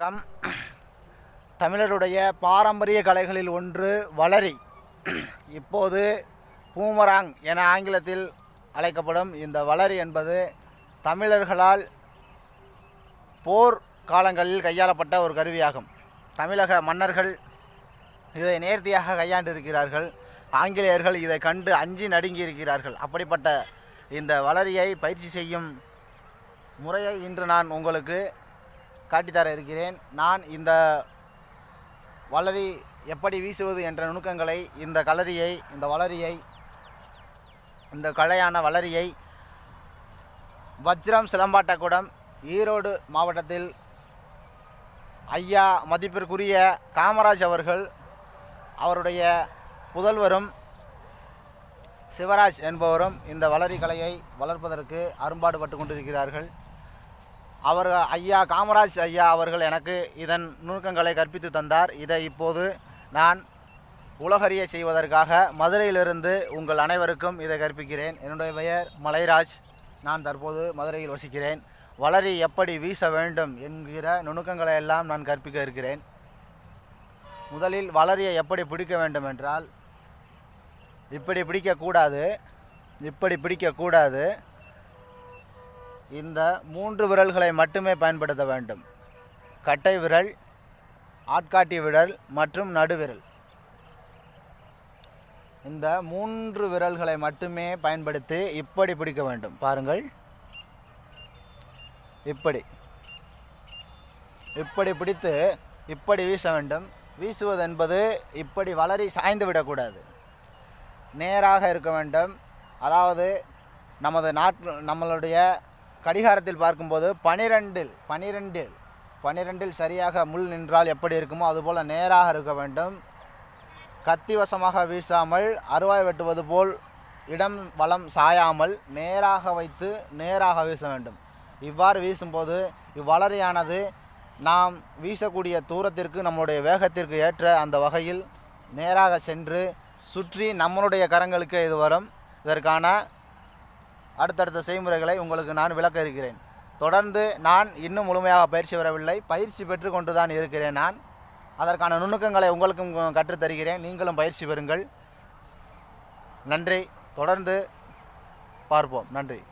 Come தமிழருடைய பாரம்பரிய கலைகளில் ஒன்று வளரி. இப்போது பூமராங் என ஆங்கிலத்தில் அழைக்கப்படும் இந்த வளரி என்பது தமிழர்களால் போர் காலங்களில் கையாளப்பட்ட ஒரு கருவியாகும். தமிழக மன்னர்கள் இதை நேர்த்தியாக கையாண்டிருக்கிறார்கள். ஆங்கிலேயர்கள் இதை கண்டு அஞ்சி நடுங்கி இருக்கிறார்கள் அப்படிப்பட்ட இந்த வளரியை பயிற்சி செய்யும் முறையை இன்று நான் உங்களுக்கு காட்டித்தர இருக்கிறேன். நான் இந்த வளரி எப்படி வீசுவது என்ற நுணுக்கங்களை இந்த களரியை இந்த வளரியை இந்த கலையான வளரியை வஜ்ரம் சிலம்பாட்டக்கூடம் ஈரோடு மாவட்டத்தில் ஐயா மதிப்பிற்குரிய காமராஜ் அவர்கள் அவருடைய புதல்வரும் சிவராஜ் என்பவரும் இந்த வளரி கலையை வளர்ப்பதற்கு அரும்பாடுபட்டு கொண்டிருக்கிறார்கள். அவர் ஐயா காமராஜ் ஐயா அவர்கள் எனக்கு இதன் நுணுக்கங்களை கற்பித்து தந்தார். இதை இப்போது நான் உலகறிய செய்வதற்காக மதுரையிலிருந்து உங்கள் அனைவருக்கும் இதை கற்பிக்கிறேன். என்னுடைய பெயர் மலைராஜ். நான் தற்போது மதுரையில் வசிக்கிறேன். வளரி எப்படி வீச வேண்டும் என்கிற நுணுக்கங்களை எல்லாம் நான் கற்பிக்க இருக்கிறேன். முதலில் வளரியை எப்படி பிடிக்க வேண்டும் என்றால் இப்படி பிடிக்கக்கூடாது இப்படி பிடிக்கக்கூடாது இந்த மூன்று விரல்களை மட்டுமே பயன்படுத்த வேண்டும். கட்டை விரல் ஆட்காட்டி விரல் மற்றும் நடுவிரல். இந்த மூன்று விரல்களை மட்டுமே பயன்படுத்தி இப்படி பிடிக்க வேண்டும். பாருங்கள். இப்படி. இப்படி பிடித்து இப்படி வீச வேண்டும். வீசுவது என்பது இப்படி வளரி சாய்ந்து விடக்கூடாது. நேராக இருக்க வேண்டும். அதாவது நமது நாட்டு நம்மளுடைய கடிகாரத்தில் பார்க்கும்போது பனிரெண்டில் பனிரெண்டில் பனிரெண்டில் சரியாக முள் நின்றால் எப்படி இருக்குமோ அதுபோல் நேராக இருக்க வேண்டும். கத்திவசமாக வீசாமல் அருவாய் வெட்டுவது போல் இடம் வளம் சாயாமல் நேராக வைத்து நேராக வீச வேண்டும். இவ்வாறு வீசும்போது இவ்வளரியானது நாம் வீசக்கூடிய தூரத்திற்கு நம்முடைய வேகத்திற்கு ஏற்ற அந்த வகையில் நேராக சென்று சுற்றி நம்மளுடைய கரங்களுக்கு இது வரும். இதற்கான அடுத்தடுத்த செய்முறைகளை உங்களுக்கு நான் விளக்க இருக்கிறேன். தொடர்ந்து நான் இன்னும் முழுமையாக பயிற்சி பெறவில்லை. பயிற்சி பெற்று கொண்டு தான் இருக்கிறேன் நான். அதற்கான நுணுக்கங்களை உங்களுக்கும் கற்றுத் தருகிறேன். நீங்களும் பயிற்சி பெறுங்கள். நன்றி. தொடர்ந்து பார்ப்போம். நன்றி.